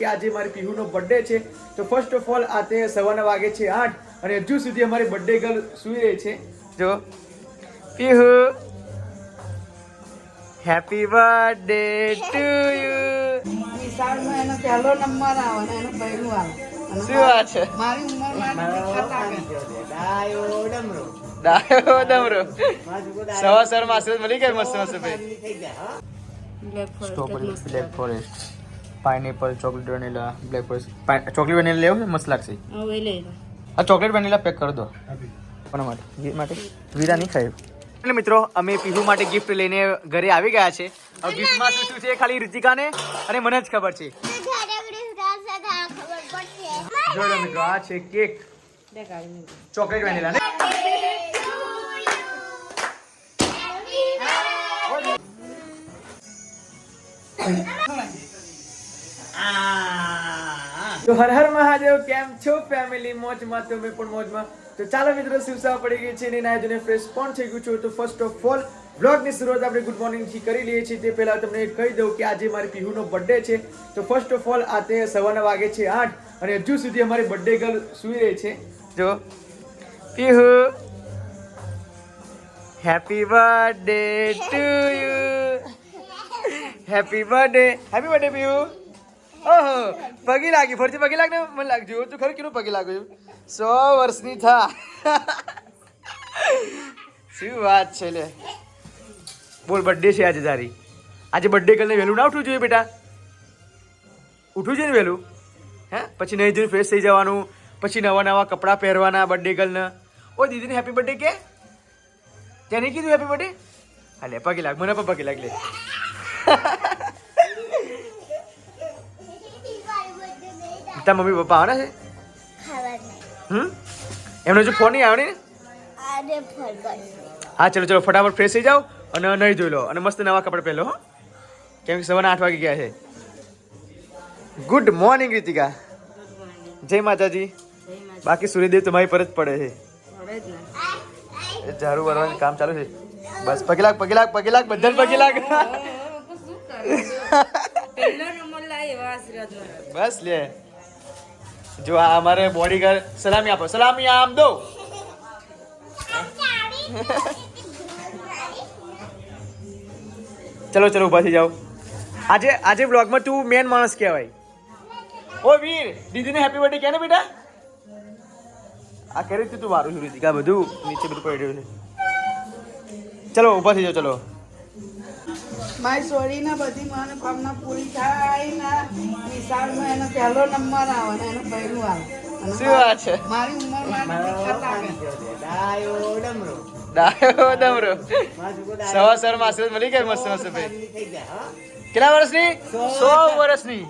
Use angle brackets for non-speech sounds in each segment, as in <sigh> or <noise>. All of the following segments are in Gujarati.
કે આજે મારી પીહુનો બર્થડે છે તો ફર્સ્ટ ઓફ ઓલ આ તે સવારના વાગે છે આઠ અને હજુ સુધી અમારી બર્થડે ગર્લ સૂઈ રહી છે. જો Pihu happy birthday to you નિશાળમાં એનો પહેલો નંબર આવે ને એનો પહેલું આવે. શું વાત છે? મારી ઉંમર ડાયો ડમરો. સવા સરમાં મળી ગયા મસ્ત મસ્ત ભાઈ? Black forest pineapple chocolate vanilla black forest. Chocolate vanilla લેવું છે? મસ્ત લાગશે. હવે લે. આ ચોકલેટ વેનીલા પેક કરી દો. કોના માટે? માટે? વીરા નહીં ખાય. એટલે મિત્રો અમે પીહુ માટે ગિફ્ટ લઈને ઘરે આવી ગયા છે. હવે ગિફ્ટમાં શું શું છે ખાલી ઋતિકાને અને મને જ ખબર છે. જોડો મિત્રો આ છે કેક. Chocolate vanilla. ને તો હર હર મહાદેવ કેમ છો ફેમિલી મોજમાં તમે પણ મોજમાં. તો ચાલો મિત્રો શિવસા પડી ગઈ છે ને નાય ધોઈને ફ્રેશ પણ થઈ ગયું છું. તો ફર્સ્ટ ઓફ ઓલ બ્લોગની શરૂઆત આપણે ગુડ મોર્નિંગથી કરી લઈએ છીએ. તે પહેલાં તમને કહી દઉં કે આજે મારી પીહુનો બર્થડે છે. તો ફર્સ્ટ ઓફ ઓલ આ તે સવારના વાગે છે આઠ અને હજુ સુધી અમારી બર્થડે ગર્લ સૂઈ રહી છે. જો Pihu happy birthday to you happy birthday happy birthday Pihu. ઓહો, પગી લાગી ફરતી પગી લાગને મને લાગજો તું ખરું કેનું પગી લાગ્યું સો વર્ષની થા. શું વાત છે લે. બોલ બર્થડે છે આજે તારી. આજે બર્થડે કરીને વહેલું ના ઉઠવું જોઈએ બેટા? ઉઠવું જોઈએ ને વહેલું? હે? પછી નહીં ધોઈને ફ્રેશ થઈ જવાનું, પછી નવા નવા કપડાં પહેરવાના બર્થડે ગર્લને ઓ દીદીને હેપી બર્થડે કે? ત્યાં નહીં કીધું હેપી બર્થડે હા લે પગે લાગ, મને પણ પગે લાગ, લે. તારા મમ્મી પપ્પા આવે છે? હમ? એમનો જો ફોન નહીં આવે ને? હા ચલો ચલો ફટાફટ ફ્રેશ થઈ જાઓ અને નહીં જોઈ લો અને મસ્ત નવા કપડાં પહેલો હો. કેમ કે સવારના આઠ વાગી ગયા છે. ગુડ મોર્નિંગ રીતિકા જય માતાજી. બાકી સૂર્યદેવ તમારી પર જ પડે છે. એ ઝાડુ વરવાનું કામ ચાલુ છે. બસ પગે લાગ પગે લાગ પગે લાગ બધાને પગે લાગ. <laughs> બસ લે. જો આ અમારે બોડીગાર્ડ સલામી આપો. સલામી આમ દો. ચલો ચલો ઊભા થઈ જાઓ. આજે આજે બ્લોગમાં તું મેન માણસ કહેવાય. ઓ, વીર, દીદીને હેપી બર્થડે કહે ને બેટા? આ કરી તું મારું છું રીતિકા બધું નીચે બધું પડ્યું છે. ચલો, ઊભા થઈ જાઓ, ચલો. મારી સોરીના બધી મનોકામના પૂરી થાય ને વિશાળમાં એનો પહેલો નંબર આવે ને એનો પહેલું આવે. શું વાત છે? મારી ઉંમર ડાયો ડમરો. સવા સરમાં આશીર્વાદ મળી ગયા મસ્ત મસ્ત ભાઈ? કેટલા વર્ષની? સો વર્ષની.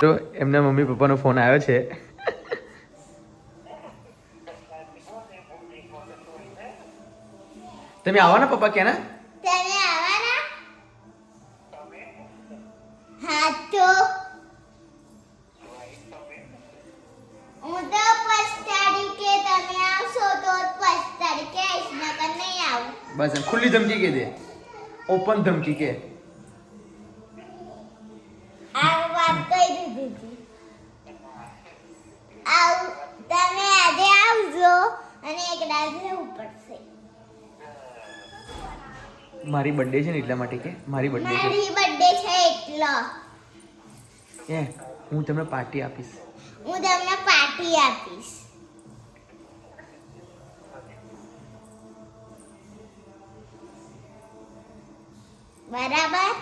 તો એમના મમ્મી પપ્પાનો ફોન આવ્યો છે. તમે આવવાના પપ્પા ક્યાં તમે આવવાના? હા તો. હું તો પાંચ તારીખે તમે આવશો તો પાંચ તારીખે આવીશ નકર નહીં આવું. બસ ખુલ્લી ધમકી કે દે? ઓપન ધમકી કે? આ વાત કહી દીધી આવ તમે આજે આવજો અને એક દાદ ઉપર પડશે મારી બર્થડે છે ને એટલા માટે કે મારી બર્થડે છે. મારી બર્થડે છે એટલો. એ હું તમને પાર્ટી આપીશ. હું તમને પાર્ટી આપીશ. બરાબર?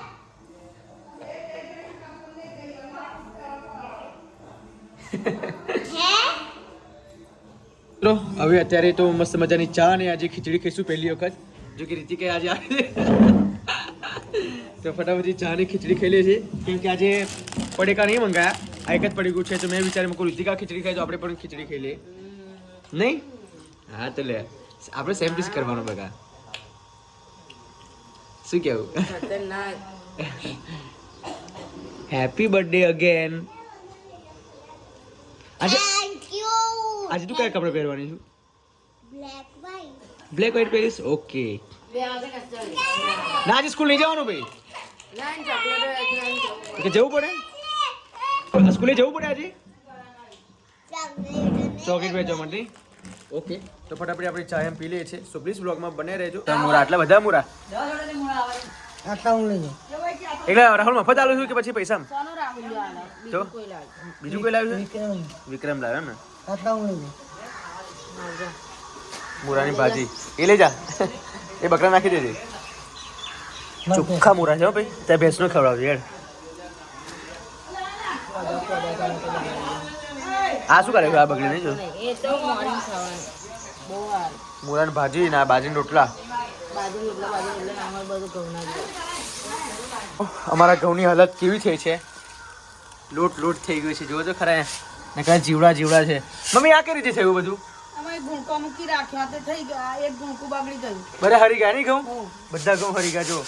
હવે અત્યારે તો મસ્ત મજાની ચા ને આજે ખીચડી ખાઈશું પહેલી વખત. જો કે રીતિકે આજે આવે તો ફટાફટ ચાની ખીચડી ખાઈ લે છે. કેમ કે આજે પડેકા નહીં મંગાયા. આ એક જ પડી ગયું છે. તો મેં વિચાર્યું મૂકું રીતિકા ખીચડી ખાઈ તો આપણે પણ ખીચડી ખાઈ લઈએ. નહીં? હા તો લે. આપણે સેમ ડિશ કરવાનો બગા શું કેવું? હેપી બર્થડે અગેન આજે આજે તું કયા કપડાં પહેરવાની છું? બ્લેક વાઈટ બ્લેક વ્હાઈટ પહેરીશ ઓકે ના આજે સ્કૂલ નહીં જવાનું ભાઈ. કે જવું પડે? સ્કૂલે જવું પડે આજે ચોકલેટ વેચવા માટે. ઓકે તો ફટાફટ આપણે ચા એમ પી લઈએ છીએ. સો પ્લીઝ બ્લોગમાં બને રહેજો. મુરા આટલા બધા મુરા? એટલે રાહુલ મફત આલું છું કે પછી પૈસા જો બીજું કોઈ લાવ્યું વિક્રમ. લાવ્યો ને? મુરાની ભાજી. એ લઈ જા. એ બકરા નાખી દેજે. ચોખ્ખા મુરા છે હો ભાઈ. ત્યાં ભેંસનો ખવડાવજો યાર આ શું કરે આ બગડી નહીં જો ભાજી ને આ બાજીના રોટલા. અમારે ઘઉંની હાલત કેવી થઈ છે? લોટ લોટ થઈ ગયું છે. તો ખરા ને જીવડા જીવડા છે. મમ્મી, આ કઈ રીતે થયું બધું? અમે ગુણકો મૂકી રાખ્યા તે થઈ ગયા એક ગુણકું બગડી ગયું બધા હરી ગયા નહીં ઘઉં હું. બધા ઘઉં હરી ગયા જો.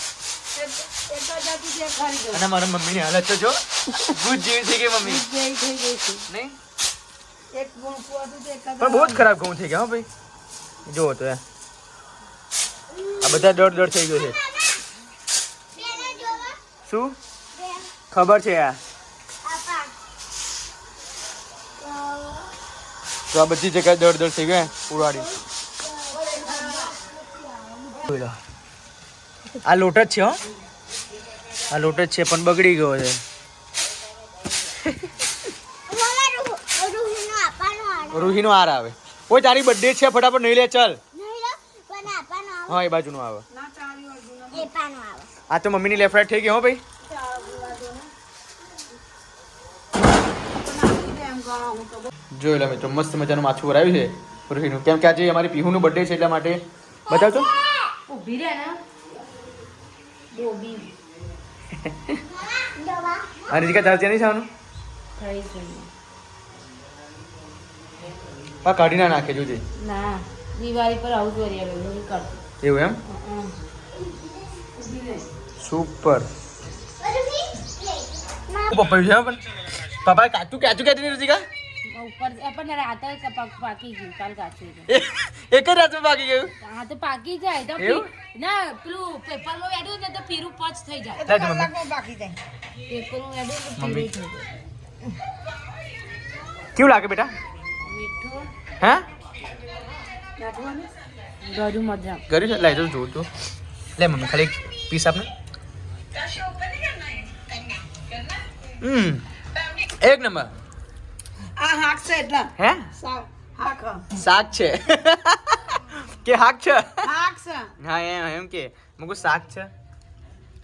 એક એક જ હતી તે ખારી ગયું. અને મારા મમ્મીની હાલત તો જો ગુજ જેવી થઈ ગઈ મમ્મી. જેવી થઈ ગઈ છે. નહીં એક ગુણકું હતું તે એક જ પણ બહુ જ ખરાબ ઘઉં થઈ ગયા હો ભાઈ. જુઓ તો એ આ બધા દોડ દોડ થઈ ગયું છે. શું? ખબર છે આ તો આ બધી જગ્યાએ દોડ દોડ થઈ ગયા ઉડાડી. આ લોટ જ છે હો. આ લોટ જ છે પણ બગડી ગયો છે. રૂહીનો હાર આવે. ઓય તારી બર્થડે છે ફટાફટ નહીં લે ચાલ. હા એ બાજુનો આવે. ના ચાલ્યું અર્જુન આ તો મમ્મીની લેફ્ટ રાઈટ થઈ ગઈ હો ભાઈ એમ ગણો હું તો બહુ જોઈ લો મિત્રો મસ્ત મજાનું માછું ભરાયું છે. રૂહીનું કેમ કે આજે અમારી પીહુનું બર્થડે છે એટલા માટે. બતાવજો ઊભી રહે ને. અને ચાલતી નહીં છાનું પા કાઢી ના નાખે જોજે. ના દિવાળી પર આવું કરી નહીં એવું એમ? સુપર. પપ્પા પપ્પા કાચું કાચું કહેતી નહીં રીકા ઉપર એ પણ રાતે કપાક પાકી ગયું કાલ કાચું હતું. એક જ રાતમાં બાકી ગયું હા તો પાકી જાય તો એવું? પી- ના પેલું પેપરમાં વેડ્યું ને તો પીરું પચ થઈ જાય લાજ મમ્મી પેપરમાં વેડ્યું તો મમ્મી. પીરું થઈ જાય કેવું લાગે બેટા મીઠું હે ગળું મજા કર્યું છે લાઈ જોઉં જોઉં તો લે મમ્મી ખાલી એક પીસ આપને હમ એક નંબર આ હાક છે એટલે. હે? સાવ હાક. શાક છે? કે હાક છે? હાક છે. હા એમ એમ કે. મુકુ શાક છે.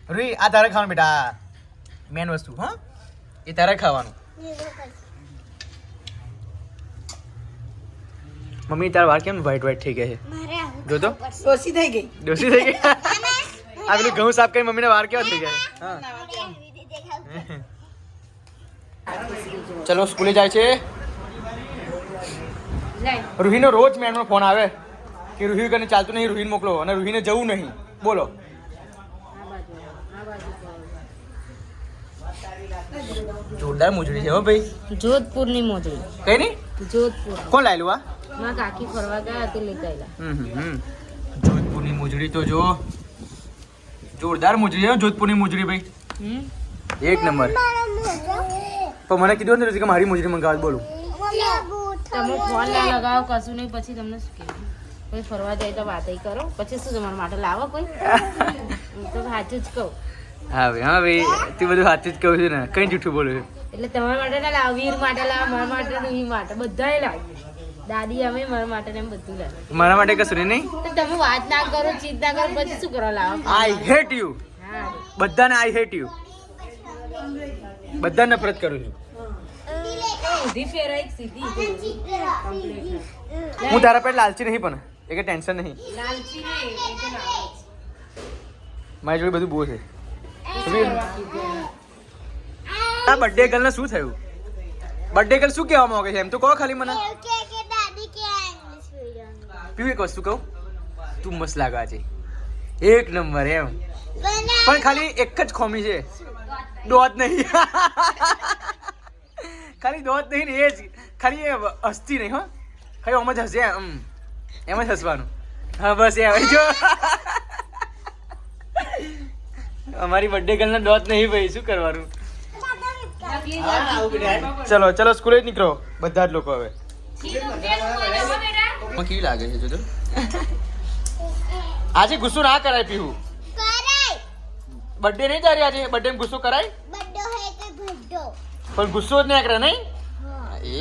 રૂઈ આ તારે ખાવાનું બેટા મેન વસ્તુ હા. એ તારે ખાવાનું. મમ્મી તારા વાળ કેમ વ્હાઈટ વ્હાઈટ થઈ ગયા છે? જો તો. ઓછી થઈ ગઈ. ડોસી થઈ ગઈ? <laughs> આ પેલું ઘઉં સાફ કરી મમ્મીના વાળ કેવા થઈ ગયા? હા. <laughs> ચલો સ્કૂલે જાય છે. રૂહીનો રોજ મેડમનો ફોન આવે કે રૂહી કને ચાલતું નહીં રૂહીને મોકલો. અને રૂહીને જવું નહીં. બોલો. જોરદાર મોજડી છે હો ભાઈ. જોધપુરની મોજડી. કઈ નહીં જોધપુર. કોણ લાયેલું આ? માં કાકી ફરવા ગયા તે લેતા આયેલા જોધપુરની મોજડી જોધપુરની મુજડી તો જો. જોરદાર મોજડી છે જોધપુર જોધપુરની મોજડી ભાઈ. હમ? એક નંબર. પણ મને કીધું ને કે મારી મોજડી મંગાવ બોલું. તમે ફોન ના લગાવો કશું નહીં પછી તમને શું કહેવું? કોઈ ફરવા જાય તો વાત કરો. પછી શું તમારા માટે લાવો કોઈ? <laughs> હું તો સાચું જ કહું. હા ભાઈ હા ભાઈ તું બધું સાચું જ કહું છું ને. કઈ જૂઠું બોલું છું? એટલે તમારા માટે ના લાવ વીર માટે લાવ મારા માટે ને માટે. બધાએ લાવ. દાદી અમે મારા માટે ને બધું લાવ. મારા માટે કશું નહીં તમે વાત ના કરો ચિંતા કરો પછી શું કરો લાવો? આઈ હેટ યુ હા. બધાને આઈ હેટ યુ બધા નફરત કરું છું. ઊંધી ફેરાઈ સીધી? હું. તારા પેટ લાલચી નહીં પણ એ કે ટેન્શન નહીં. મારી જોડે બધું બહુ છે? આ બર્થડે ગર્લને શું થયું? બર્થડે ગર્લ શું કહેવા માંગે છે? એમ તો કહો ખાલી મને. પીવું એક વસ્તુ કહું? તું મસ્ત લાગે આજે. એક નંબર એમ. પણ ખાલી એક જ ખોમી છે. દોત નહીં. ખાલી દોત નહીં ને એ જ. ખાલી એ હસતી નહીં હો. ખાલી આમ જ હસે એમ. એમ જ હસવાનું. હા બસ એમ. જો. અમારી બર્થડે ગર્લ ના ડોટ નહીં ભાઈ. શું કરવાનું? ચલો ચલો સ્કૂલે જ નીકળો. બધા જ લોકો હવે. કેવી લાગે છે આજે ગુસ્સો ના કરાય પીવું બર્થડે નહીં તારી આજે? બર્થડે ગુસ્સો કરાય? બર્થડે હે કે ભડ્ડો પણ ગુસ્સો જ નહીં કરે નહીં?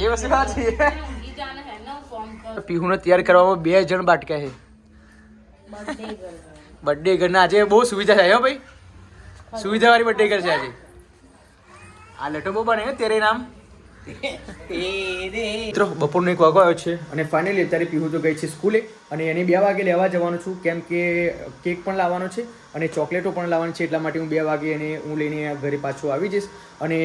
એ વસ્તુ વાત ઊંઘી જાને હે ને ફોન કર. પીહુને તૈયાર કરવામાં બે જણ બાટક્યા છે. બર્થડે ઘરના આજે બહુ સુવિધા છે હો ભાઈ? સુવિધા વાળી બર્થડે ઘર છે આજે. આ લટો બહુ બને તેરે નામ. મિત્રો બપોરનો એક વાગો આવ્યો છે અને ફાઇનલી અત્યારે પીહુ તો ગઈ છે સ્કૂલે અને એને બે વાગે લેવા જવાનું છું કેમ કે કેક પણ લાવવાનો છે. અને ચોકલેટો પણ લાવવાની છે, એટલા માટે હું બે વાગે એને હું લઈને ઘરે પાછો આવી જઈશ. અને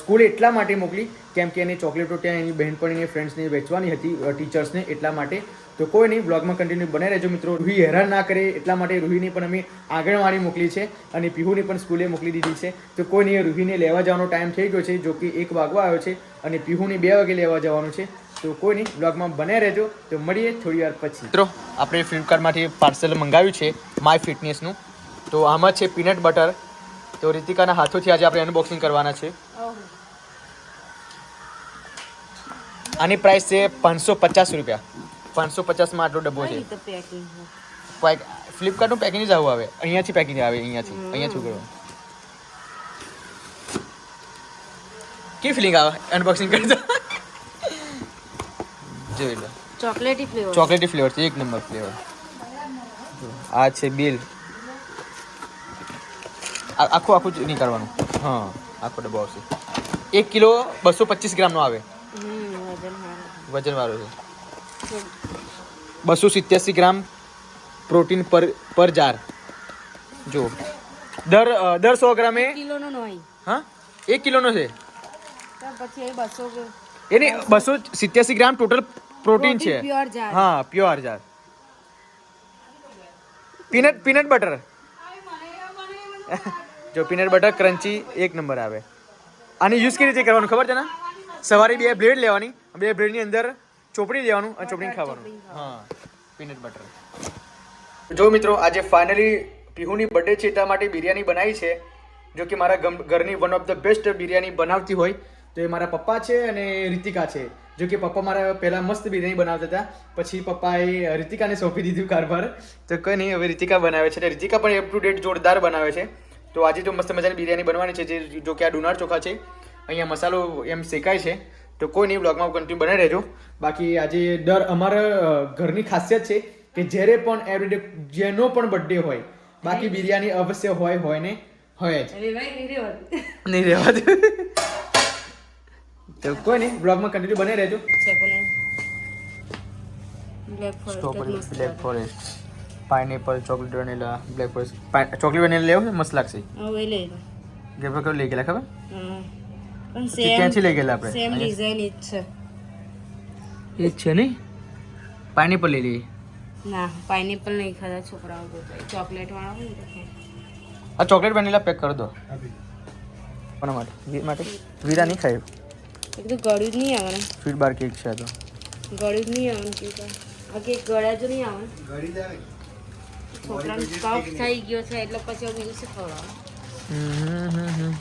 સ્કૂલ એટલા માટે મોકલી, કેમ કે એને ચોકલેટો ત્યાં એની બહેનપણીને ફ્રેન્ડ્સને વેચવાની હતી ટીચર્સને એટલા માટે. તો કોઈ નહીં બ્લોગમાં કન્ટિન્યુ બને રહેજો મિત્રો. રૂહી હેરાન ના કરે, એટલા માટે રૂહીને પણ અમે આંગણવાડી મોકલી છે અને પીહુને પણ સ્કૂલે મોકલી દીધી છે. તો કોઈ નહીં, રૂહીને લેવા જવાનો ટાઈમ થઈ ગયો છે, જો કે એક વાગવા આવ્યો છે અને પીહુને બે વાગે લેવા જવાનું છે. તો કોઈ નહીં બ્લોગમાં બને રહેજો. તો મળીએ થોડી વાર પછી. મિત્રો, આપણે ફ્લિપકાર્ટમાંથી પાર્સલ મંગાવ્યું છે માય ફિટનેસનું તો આમાં છે પીનટ બટર તો રીતિકાના હાથોથી આજે આપણે અનબોક્સિંગ કરવાના છે. આની પ્રાઇસ છે પાંચસો પચાસ રૂપિયા. પાંચસો પચાસમાં આટલો ડબ્બો છે. ફ્લિપકાર્ટનું પેકિંગ જ આવું આવે. અહીંયાથી પેકિંગ આવે અહીંયાથી. અહીંયાથી કરવાનું કેવી ફિલિંગ આવે? અનબોક્સિંગ કરતા? જોઈ લો. ચોકલેટી ફ્લેવર ચોકલેટી ફ્લેવર છે એક નંબર ફ્લેવર આ છે બિલ. આખું આખું જ નહીં કરવાનું. હા આખો ડબ્બો આવશે. એક કિલો બસો પચીસ ગ્રામનો આવે. હમ વજનવાળો છે. બસો સિત્યાસી ગ્રામ પ્રોટીન પર પર જાર. જો દર દર સો ગ્રામે કિલોનો નહીં. હા? એક કિલોનો છે. તો પછી એ બસો એની બસો સિત્યાસી ગ્રામ ટોટલ પ્રોટીન છે. હા pure jar. Peanut peanut butter. <laughs> જો પીનટ બટર ક્રન્ચી એક નંબર આવે. આને યુઝ કેવી રીતે કરવાનું ખબર છે ને? સવારે બે બ્રેડ લેવાની, બે બ્રેડની અંદર ચોપડી દેવાનું અને ચોપડીને ખાવાનું. હા પીનટ બટર જો મિત્રો, આજે ફાઇનલી પીહુની બર્થડે છે એટલા માટે બિરયાની બનાવી છે. જો કે મારા ઘરની one of the best biryani બનાવતી હોય, તો એ મારા પપ્પા છે અને રિતિકા છે. જો કે પપ્પા મારા પહેલાં મસ્ત બિરયાની બનાવતા હતા, પછી પપ્પાએ રિતિકાને સોંપી દીધું કારભાર. તો કંઈ નહીં, હવે રિતિકા બનાવે છે રિતિકા પણ અપ ટુ ડેટ જોરદાર બનાવે છે. તો આજે તો મસ્ત મજાની બિરયાની બનવાની છે જે જો કે આ ડુનાર ચોખા છે. અહીંયા મસાલો એમ શેકાય છે. તો કોઈ નહીં બ્લોગમાં કન્ટિન્યુ બનાવી રહેજો. બાકી આજે દર અમારા ઘરની ખાસિયત છે કે જ્યારે પણ એવરીડે જેનો પણ બર્થડે હોય બાકી બિરયાની અવશ્ય હોય હોય ને હોય જ. નહીં રહેવા દે તો કોઈ નહીં બ્લોગમાં કન્ટિન્યુ બને રહેજો. Black forest pineapple chocolate vanilla black forest. Chocolate vanilla લેવું મસ્ત લાગશે? હવે લઈ લો. જે પ્રકાર લઈ ગયેલા ખબર? હા. પણ સેમ ક્યાંથી લઈ ગયેલા આપણે? સેમ? ડિઝાઇન જ છે. એ જ છે નહીં પાઇનેપલ લઈ લઈએ. ના પાઇનેપલ નહીં ખાતા છોકરાઓ ચોકલેટ વાળા હોય ને તો ખાય. આ ચોકલેટ વેનીલા પેક કરી દો. કોના માટે? વીર માટે? વીરા નહીં ખાય. એક તો ગળ્યું જ નહીં આવે ને. સ્વીટ બાર કેક છે આ તો. ગળ્યું જ નહીં આવે કેક. આ. કેક ગળ્યા જ નહીં આવે. ને. છોકરાને કફ થઈ ગયો છે એટલે પછી હવે બીજું શું ખવડાવવાનું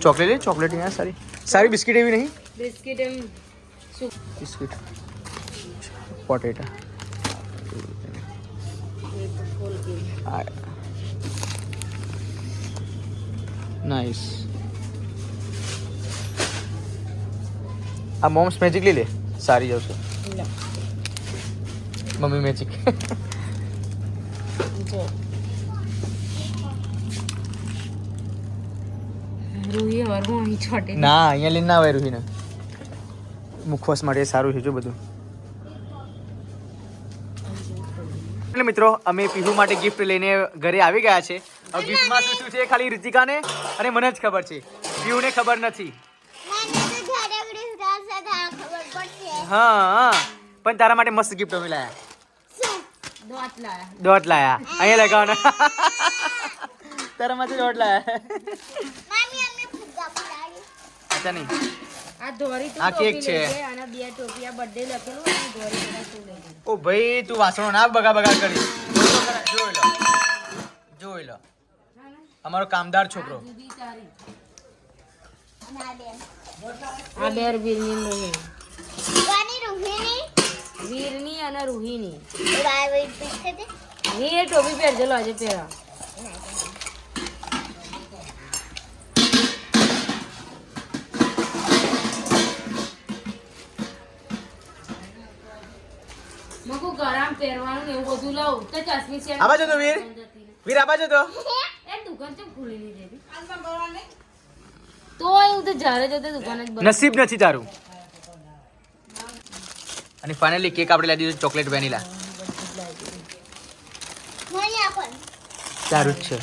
ચોકલેટ લે ચોકલેટ અહીંયા સારી. સારી બિસ્કિટ એવી નહીં? બિસ્કિટ એમ શું? બિસ્કિટ. પોટેટા. એ તો ફૂલ કેક નાઇસ આ મોમ્સ મેજિક લઈ લે. સારી જશે લો મમ્મી મેજિક <laughs> જો રૂહી હરવું અહીં છોટે ના અહીંયા લઈને ના આવે રૂહીને. મુખવાસ માટે સારું છે જો બધું. એટલે મિત્રો અમે પીહુ માટે ગિફ્ટ લઈને ઘરે આવી ગયા છે. હવે ગિફ્ટમાં શું શું છે એ ખાલી રીતિકાને અને મને જ ખબર છે. પીહુને ખબર નથી. હા હા. પણ તારા માટે મસ્ત ગિફ્ટ અમે લાયા. દોટ લાયા અહીંયા લગાવવાના <laughs> તારા માટે દોટ લાયા મામી અમને ફુગ્ગા પડાવી. અચ્છા નહીં. આ ધોરી તું આ કેક છે. અને બે ટોપી બર્થડે લખેલું અને ધોરી તું લઈ ઓ ભાઈ તું વાસણો ના બગા બગા કરી. જોઈ લો જોઈ લો. અમારો કામદાર છોકરો. આ કોની રૂહીની? વીરની અને રૂહીની. વીર ટોપી પહેરજેલો આજે પહેરા મકુ ગરમ પહેરવાનું એવું બધું લઉં તો ચશ્મી છે આવા જતો વીર. વીર આવા જતો એ દુકાન ચમ ખુલી નહીં રહેતી તો એવું તો જ્યારે જતો દુકાન જ નસીબ નથી તારું. અને ફાઇનલી કેક આપણે લાવી દીધું ચોકલેટ વેનીલા સારું જ છે.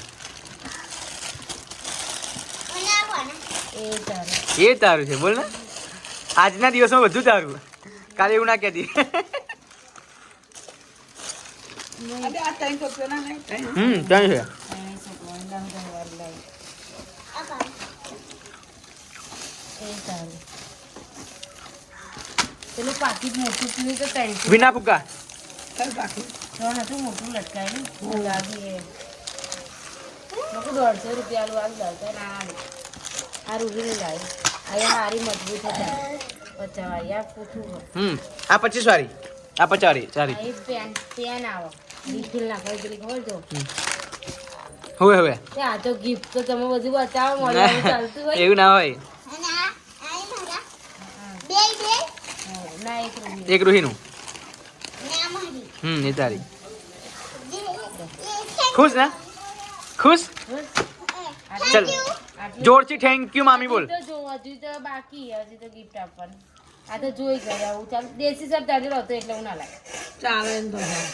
એ તારું છે, બોલ ને. આજના દિવસમાં બધું તારું. કાલે એવું ના કહેતી. હમ, ત્યાં છે. એ તારે. પેલું પાકીટ મોટું પીવું તો ત્રણસો વિના ફૂકા ત્રણ હતું મોટું લટકાય. ને લોકો દોઢસો રૂપિયા આલુ આલુ લાવતા ના આલુ આ રૂબીને લાવી અહીંયા હારી મજબૂત હતા. પચાવા યાર પૂઠું હમ આ પચીસ વાળી. આ પચાસ વાળી સારી આ પેન પેન આવે. રિફિલ પેલી ખબર હવે હવે. આ તો ગિફ્ટ તો તમે બધું બતાવો મળવાનું ચાલતું હોય. <laughs> એવું ના હોય અને આ આ ઈ મારા. બે બે હા, ના એક રૂહીનું. ને આ મારી. હમ એ તારી. ખુશ ને? ખુશ? ચલ. જોરથી થેન્ક યુ મામી બોલ. તો જો હજુ તો બાકી હજી તો ગિફ્ટ આપવાનું. આ તો જોઈ ગયા હું ચાલ. દેશી સાહેબ તાજો હતો એટલે હું ના લાગે.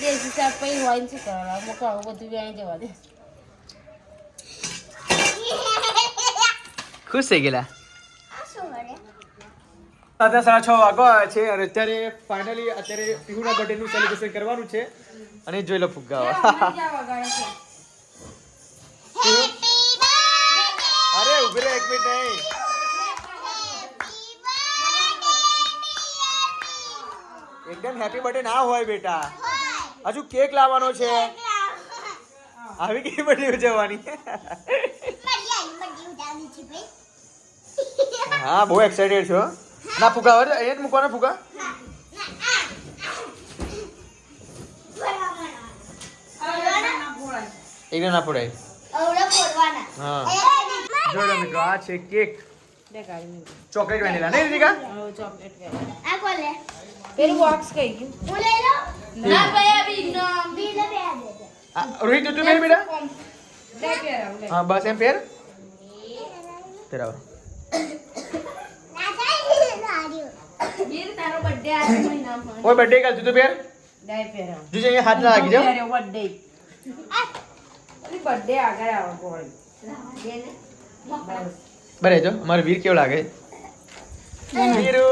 દેશી સાહેબ પછી હોય ને શું કરવા હું કહું બધું બી અહીં જવા દે. ખુશ થઈ ગયેલા? સાડા સાડા છ વાગવા છે અને અત્યારે ફાઇનલી અત્યારે પીહુના બર્થડેનું સેલિબ્રેશન કરવાનું છે. અને જોઈ લો ફુગ્ગા અરે ઊભી રહે એક મિનિટ નહીં એકદમ હેપી બર્થડે ના હોય બેટા. હજુ કેક લાવવાનો છે. આવી કેવી બધી ઉજવવાની? હા બહુ એક્સાઇટેડ છો ના ફૂગા હવે અહીંયા જ મૂકવાના ફુગા. એકદમ ના પડાય. હા. જોડે મિત્રો આ છે કેક. Chocolate vanilla. નહીં દીકા ચોકલેટ આ કોલે પેલું બોક્સ કઈ ગયું? હું લઈ લઉં ના ભાઈ આ બી નો બે દે દે. રોહિત તું બેટા લે હા બસ એમ પેર નાર્યું. વીર તારો બર્થડે આ મહિનામાં ઓય બર્થડે કાલ તું તો પહેર ડાય પહેરાવ જોજે અહીંયા હાથ ના લાગી જાવ બર્થડે આ બર્થડે આગળ આવો બોલ બરે જો અમારો વીર કેવો લાગે વીરુ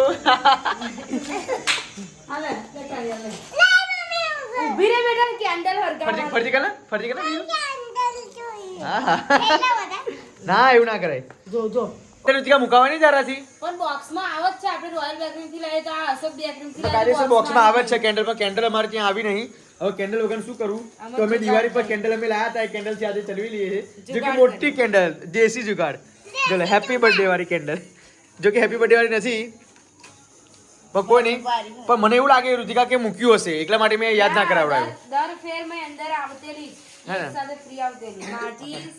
ઊભી રે બેટા કેન્ડલ ફરજી હરગાવ ફરજી કર ફરજી કર વીરુ કેન્ડલ જોઈએ. હા હા કેટલા બધા? ના એવું ના કરાય જો જો તને રુચિકા મુકાવાની જારાથી પણ બોક્સમાં આવે જ છે આપણે રોયલ બેકરી થી લઈએ તો આ અશોક બેકરી થી કાયદેસર બોક્સમાં આવે છે કેન્ડલ પણ કેન્ડલ અમારે ત્યાં આવી નહીં. હવે કેન્ડલ વગર શું કરું? તો અમે દિવાળી પર કેન્ડલ અમે લાયા હતા એ કેન્ડલથી આજે ચલવી લઈએ જો કે મોટી કેન્ડલ દેશી જુગાડ. ચલો હેપી બર્થડે વાળી કેન્ડલ જો કે હેપી બર્થડે વાળી નથી. પણ કોઈ નહીં પણ મને એવું લાગે રુચિકા કે મૂક્યું હશે એટલા માટે મેં યાદ ના કરાવડાવ્યું દર ફેર મેં અંદર આવતેલી. હે ને? એક સાથે ફ્રી આવતેલી. <laughs> માચીસ.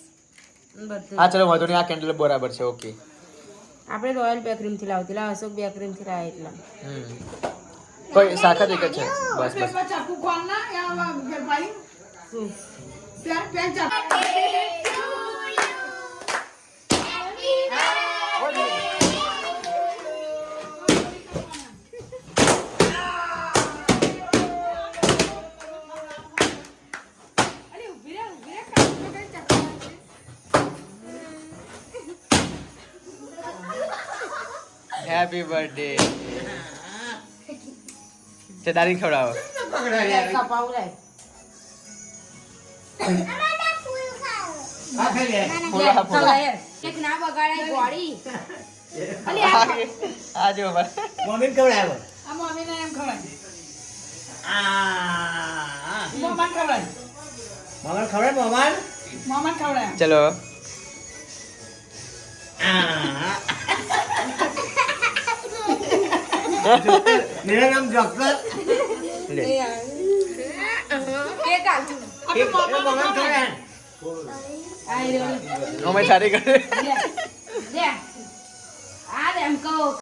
હા ચલો વાંધો નહીં આ કેન્ડલ બરાબર છે ઓકે આપણે રોયલ બેકરી થી લાવતેલા અશોક બેકરી થી લાવ્યા એટલા. હમ. કોઈ શાખા એક છે. બસ બસ. ચાકુ બર્થડે તે દારી ખવડાવો કપાવું લાય ખવડાય મમ્મી મોમાન ખવડાવો. ચલો. मेरा नाम जॉकर ले केक आ अबे पापा मम्मी खा रहे हैं आई रे ओ मैं सारे कर ले आ दे हमको